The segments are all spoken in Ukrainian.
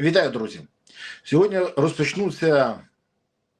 Вітаю, друзі! Сьогодні розпочнуться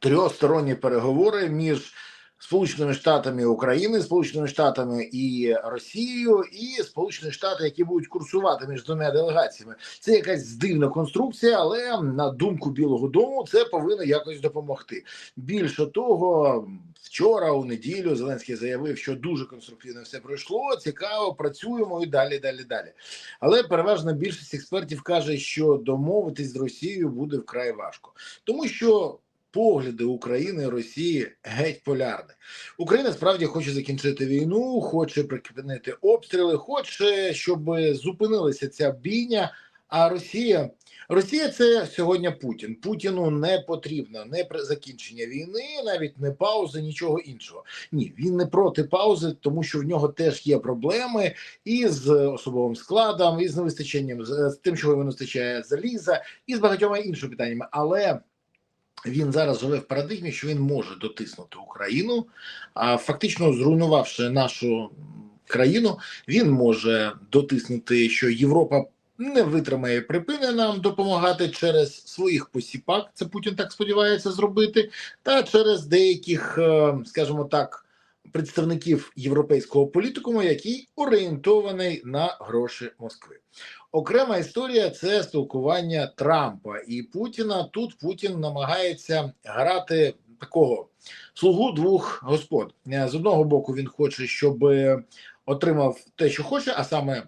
трьохсторонні переговори між Сполученими Штатами України, Сполученими Штатами і Росією, і Сполучені Штати, які будуть курсувати між двома делегаціями. Це якась дивна конструкція, але на думку Білого Дому це повинно якось допомогти. Більше того, вчора у неділю Зеленський заявив, що дуже конструктивно все пройшло. Цікаво, працюємо і далі, далі, далі. Але переважна більшість експертів каже, що домовитись з Росією буде вкрай важко, тому що. Погляди України і Росії геть полярні. Україна справді хоче закінчити війну, хоче припинити обстріли, хоче, щоб зупинилася ця бійня. А Росія Росія це сьогодні Путін. Путіну не потрібно не закінчення війни, навіть не паузи, нічого іншого. Ні, він не проти паузи, тому що в нього теж є проблеми і з особовим складом, і з невистаченням з, тим, чого йому вистачає заліза, і з багатьма іншими питаннями. Але він зараз живе в парадигмі, що він може дотиснути Україну, а фактично зруйнувавши нашу країну, він може дотиснути, що Європа не витримає, припини нам допомагати через своїх посіпак. Це Путін так сподівається зробити, та через деяких, е, скажімо так. Представників європейського політикуму, який орієнтований на гроші Москви. Окрема історія це спілкування Трампа і Путіна. Тут Путін намагається грати такого слугу двох господ. З одного боку, він хоче, щоб отримав те, що хоче, а саме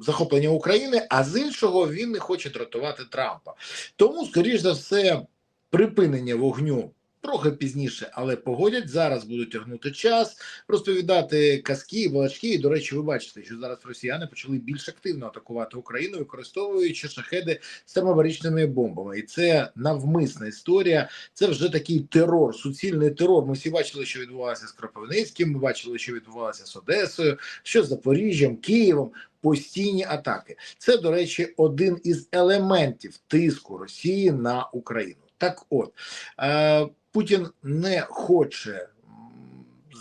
захоплення України. А з іншого він не хоче дратувати Трампа. Тому, скоріш за все, припинення вогню. Трохи пізніше, але погодять зараз будуть тягнути час, розповідати казки, балачки. І, до речі, ви бачите, що зараз росіяни почали більш активно атакувати Україну, використовуючи шахеди з термобаричними бомбами, і це навмисна історія. Це вже такий терор, суцільний терор. Ми всі бачили, що відбувалося з Кропивницьким. Ми бачили, що відбувалося з Одесою, що з Запоріжжям, Києвом. Постійні атаки. Це, до речі, один із елементів тиску Росії на Україну. Так, от е, Путін не хоче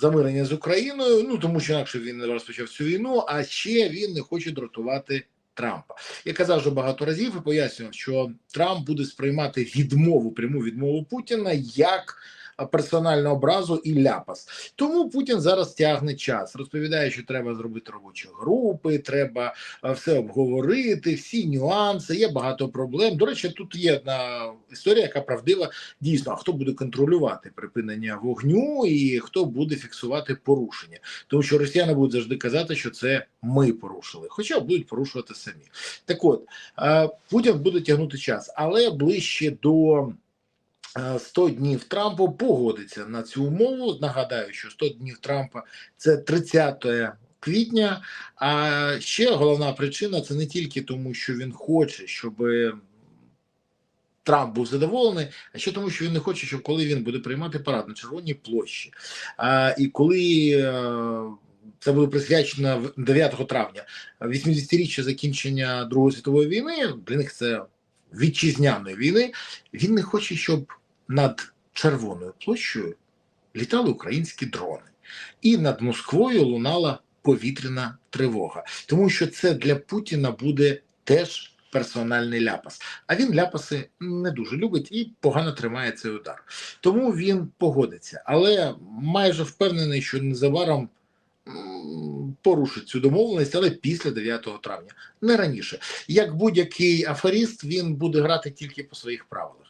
замирення з Україною, ну тому що інакше він не розпочав цю війну, а ще він не хоче дратувати Трампа. Я казав вже багато разів і пояснював, що Трамп буде сприймати відмову, пряму відмову Путіна як персональну образу і ляпас. Тому Путін зараз тягне час, розповідає, що треба зробити робочі групи, треба все обговорити, всі нюанси. Є багато проблем. До речі, тут є одна історія, яка правдива. Дійсно, а хто буде контролювати припинення вогню і хто буде фіксувати порушення, тому що росіяни будуть завжди казати, що це ми порушили, хоча будуть порушувати самі. Так, от Путін буде тягнути час, але ближче до. 100 днів Трампу погодиться на цю умову. Нагадаю, що 100 днів Трампа це 30 квітня. А ще головна причина це не тільки тому, що він хоче, щоб Трамп був задоволений, а ще тому, що він не хоче, щоб коли він буде приймати парад на червоній площі, а, і коли. Е, це буде присвячено 9 травня, 80-річчя закінчення Другої світової війни. Для них це вітчизняної війни. Він не хоче, щоб над Червоною площею літали українські дрони, і над Москвою лунала повітряна тривога, тому що це для Путіна буде теж персональний ляпас. А він ляпаси не дуже любить і погано тримає цей удар. Тому він погодиться, але майже впевнений, що незабаром порушить цю домовленість, але після 9 травня, не раніше. Як будь-який аферіст, він буде грати тільки по своїх правилах.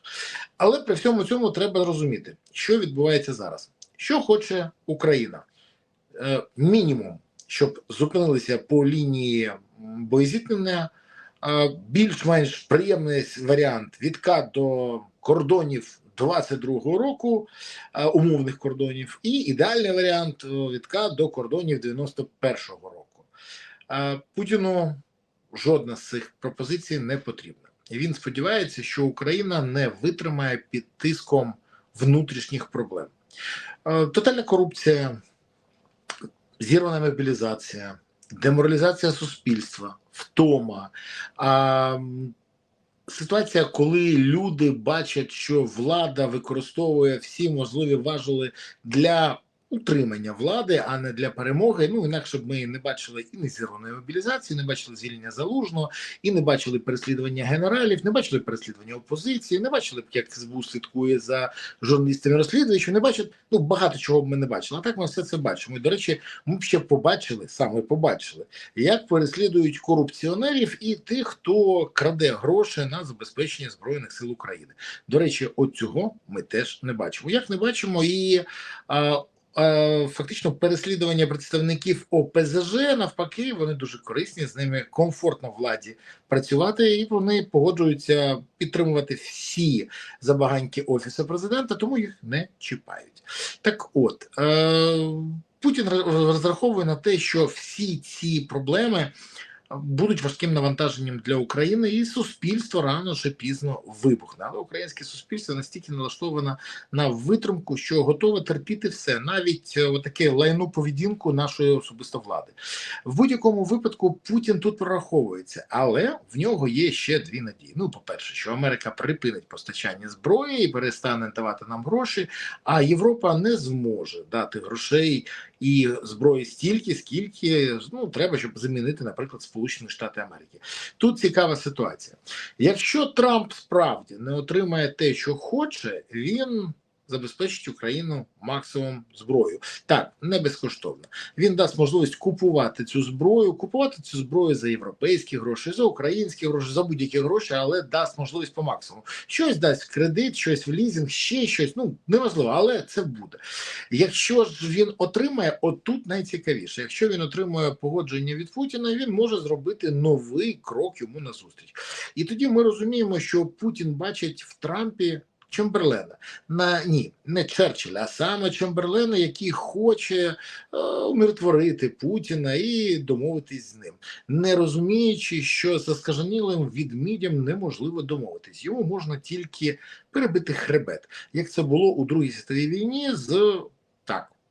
Але при всьому цьому треба розуміти, що відбувається зараз. Що хоче Україна? Е, мінімум, щоб зупинилися по лінії боєзіткнення, е, більш-менш приємний варіант відкат до кордонів 22-го року е, умовних кордонів, і ідеальний варіант відкат до кордонів 91-го року. Путіну жодна з цих пропозицій не потрібна. І він сподівається, що Україна не витримає під тиском внутрішніх проблем. Е, тотальна корупція, зірвана мобілізація, деморалізація суспільства, втома. Ситуація, коли люди бачать, що влада використовує всі можливі важели для утримання влади, а не для перемоги. Ну інакше б ми не бачили і незірваної мобілізації, не бачили звільнення залужного, і не бачили переслідування генералів, не бачили переслідування опозиції, не бачили б, як СБУ слідкує за журналістами розслідувачів. Не бачили ну багато чого б ми не бачили. А так ми все це бачимо. І, до речі, ми б ще побачили саме побачили, як переслідують корупціонерів і тих, хто краде гроші на забезпечення збройних сил України. До речі, от цього ми теж не бачимо. Як не бачимо і а, фактично переслідування представників ОПЗЖ навпаки, вони дуже корисні, з ними комфортно владі працювати, і вони погоджуються підтримувати всі забаганьки офісу президента, тому їх не чіпають. Так, от е, Путін розраховує на те, що всі ці проблеми будуть важким навантаженням для України, і суспільство рано чи пізно вибухне. Але українське суспільство настільки налаштоване на витримку, що готове терпіти все, навіть е, отаке лайну поведінку нашої особисто влади. В будь-якому випадку Путін тут прораховується, але в нього є ще дві надії. Ну, по-перше, що Америка припинить постачання зброї і перестане давати нам гроші, а Європа не зможе дати грошей і зброї стільки, скільки ну треба, щоб замінити, наприклад, Сполучені Штати Америки. Тут цікава ситуація. Якщо Трамп справді не отримає те, що хоче, він забезпечить Україну максимум зброю. Так, не безкоштовно. Він дасть можливість купувати цю зброю, купувати цю зброю за європейські гроші, за українські гроші, за будь-які гроші, але дасть можливість по максимуму. Щось дасть кредит, щось в лізинг, ще щось. Ну неважливо, але це буде. Якщо ж він отримає, отут найцікавіше. Якщо він отримує погодження від Путіна, він може зробити новий крок йому назустріч. І тоді ми розуміємо, що Путін бачить в Трампі. Чемберлена на ні, не Черчилля, а саме Чемберлена, який хоче е, умиротворити Путіна і домовитись з ним, не розуміючи, що за скаженілим відмідям неможливо домовитись. Йому можна тільки перебити хребет, як це було у Другій світовій війні з.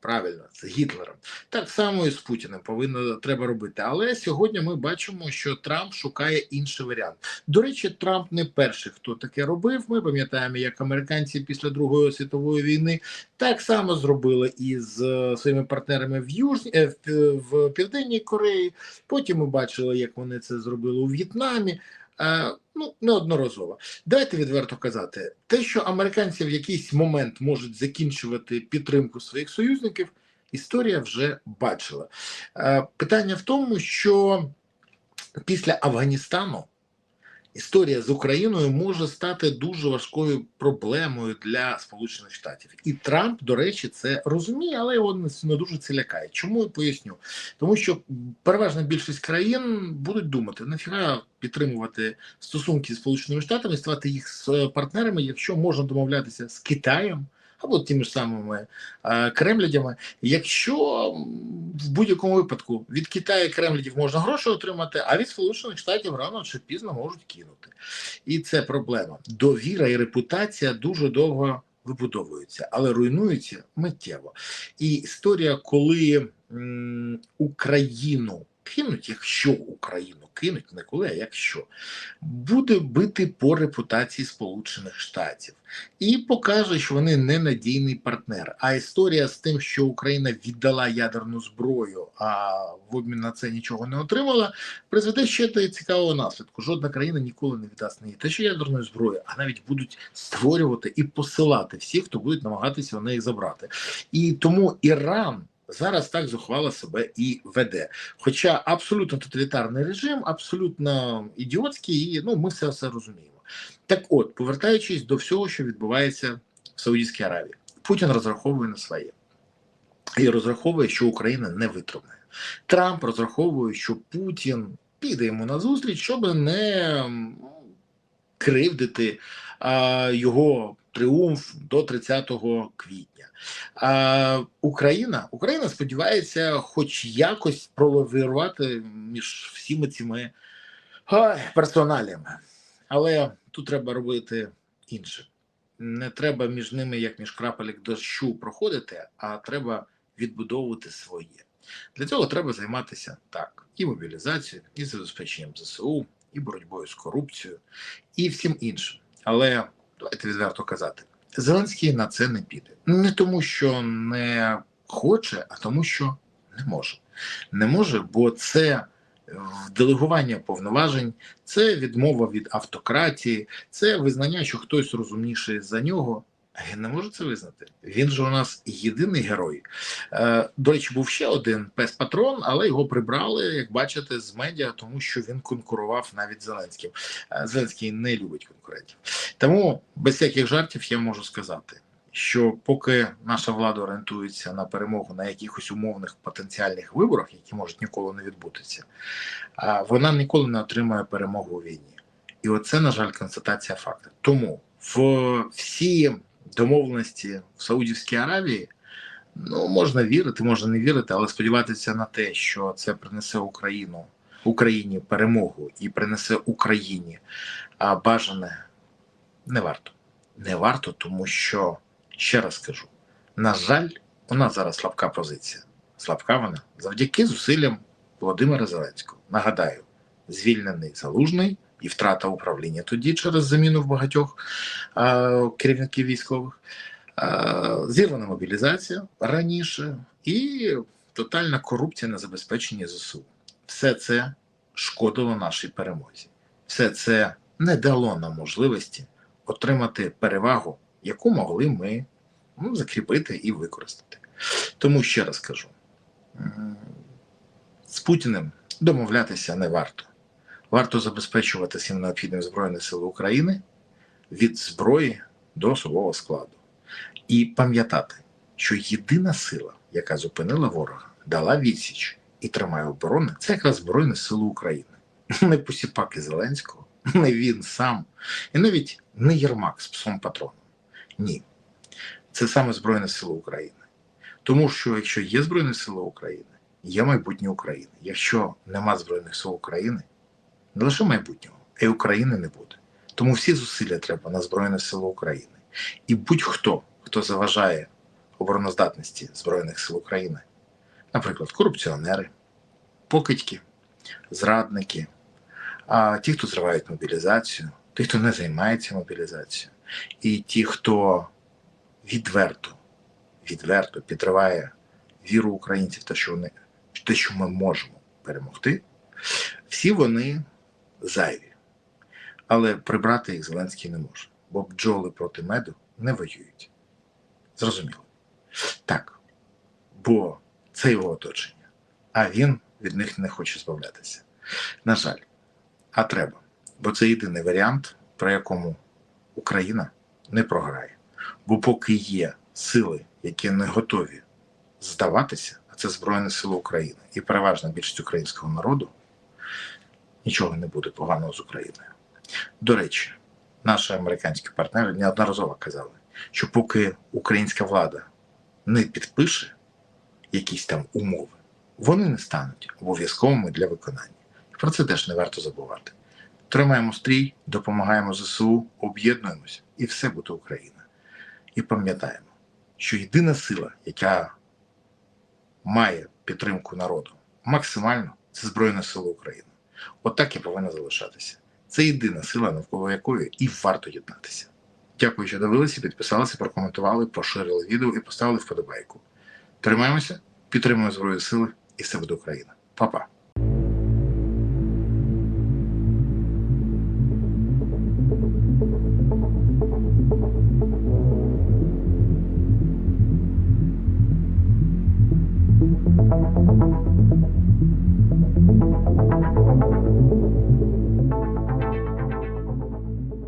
Правильно, з Гітлером так само і з Путіним повинно треба робити. Але сьогодні ми бачимо, що Трамп шукає інший варіант. До речі, Трамп не перший, хто таке робив. Ми пам'ятаємо, як американці після Другої світової війни так само зробили із е, своїми партнерами в Южній е, в, в Південній Кореї. Потім ми бачили, як вони це зробили у В'єтнамі. Ну неодноразово. Давайте відверто казати, те, що американці в якийсь момент можуть закінчувати підтримку своїх союзників, історія вже бачила. Е, питання в тому, що після Афганістану історія з Україною може стати дуже важкою проблемою для Сполучених Штатів. І Трамп, до речі, це розуміє, але його не, дуже це лякає. Чому я поясню? Тому що переважна більшість країн будуть думати, нафіга підтримувати стосунки з Сполученими Штатами, ставати їх партнерами, якщо можна домовлятися з Китаєм. Або тими ж самими е, кремлядями, якщо в будь-якому випадку від Китаю кремлядів можна гроші отримати, а від Сполучених Штатів рано чи пізно можуть кинути. І це проблема. Довіра і репутація дуже довго вибудовуються, але руйнуються миттєво. І історія, коли м, Україну кинуть, якщо Україну кинуть, не коли, а якщо буде бити по репутації Сполучених Штатів і покаже, що вони ненадійний партнер. А історія з тим, що Україна віддала ядерну зброю, а в обмін на це нічого не отримала, призведе ще до цікавого наслідку. Жодна країна ніколи не віддасть не те, що ядерної зброї, а навіть будуть створювати і посилати всіх, хто будуть намагатися у неї забрати. І тому Іран. Зараз так зухвало себе і веде. Хоча абсолютно тоталітарний режим, абсолютно ідіотський, і ну ми все все розуміємо. Так, от, повертаючись до всього, що відбувається в Саудівській Аравії, Путін розраховує на своє і розраховує, що Україна не витримає. Трамп розраховує, що Путін піде йому на зустріч, щоб не кривдити а, його тріумф до 30 квітня. А, Україна Україна сподівається, хоч якось пролавірувати між всіми цими ой, персоналіями. Але тут треба робити інше. Не треба між ними, як між крапелек дощу, проходити, а треба відбудовувати своє. Для цього треба займатися так: і мобілізацією, і забезпеченням ЗСУ, і боротьбою з корупцією, і всім іншим. Але давайте відверто казати, Зеленський на це не піде. Не тому, що не хоче, а тому, що не може. Не може, бо це делегування повноважень, це відмова від автократії, це визнання, що хтось розумніший за нього. Він не може це визнати. Він же у нас єдиний герой. Е, до речі, був ще один пес патрон, але його прибрали, як бачите, з медіа, тому що він конкурував навіть з Зеленським. Е, Зеленський не любить конкурентів. Тому без всяких жартів я можу сказати, що поки наша влада орієнтується на перемогу на якихось умовних потенціальних виборах, які можуть ніколи не відбутися, вона ніколи не отримає перемогу у війні. І оце, на жаль, констатація факту. Тому в всі домовленості в Саудівській Аравії ну можна вірити, можна не вірити, але сподіватися на те, що це принесе Україну Україні перемогу і принесе Україні а бажане не варто. Не варто, тому що ще раз скажу: на жаль, у нас зараз слабка позиція. Слабка вона завдяки зусиллям Володимира Зеленського. Нагадаю, звільнений залужний і втрата управління тоді через заміну в багатьох а, керівників військових, а, зірвана мобілізація раніше і тотальна корупція на забезпеченні ЗСУ. Все це шкодило нашій перемозі. Все це не дало нам можливості отримати перевагу, яку могли ми ну, закріпити і використати. Тому ще раз кажу: з Путіним домовлятися не варто. Варто забезпечувати всім необхідним Збройні Сили України від зброї до особового складу. І пам'ятати, що єдина сила, яка зупинила ворога, дала відсіч і тримає оборону, це якраз Збройні Сили України. Не посіпаки Зеленського, не він сам, і навіть не Єрмак з псом патроном. Ні. Це саме Збройні Сили України. Тому що якщо є Збройні Сили України, є майбутнє України. Якщо нема Збройних сил України, не лише майбутнього, а й України не буде. Тому всі зусилля треба на Збройні Сили України. І будь-хто, хто заважає обороноздатності Збройних сил України, наприклад, корупціонери, покидьки, зрадники, а ті, хто зривають мобілізацію, ті, хто не займається мобілізацією, і ті, хто відверто, відверто підриває віру українців, те, що вони те, що ми можемо перемогти, всі вони зайві. Але прибрати їх Зеленський не може, бо бджоли проти меду не воюють. Зрозуміло. Так. Бо це його оточення, а він від них не хоче збавлятися. На жаль, а треба. Бо це єдиний варіант, при якому Україна не програє. Бо поки є сили, які не готові здаватися, а це Збройні Сили України і переважна більшість українського народу, нічого не буде поганого з Україною. До речі, наші американські партнери неодноразово казали, що поки українська влада не підпише якісь там умови, вони не стануть обов'язковими для виконання. Про це теж не варто забувати. Тримаємо стрій, допомагаємо ЗСУ, об'єднуємося, і все буде Україна. І пам'ятаємо, що єдина сила, яка має підтримку народу максимально, це Збройні Сили України. Отак і повинна залишатися. Це єдина сила, навколо якої і варто єднатися. Дякую, що дивилися, підписалися, прокоментували, поширили відео і поставили вподобайку. Тримаємося, підтримуємо Збройні Сили і все буде Україна. Па-па!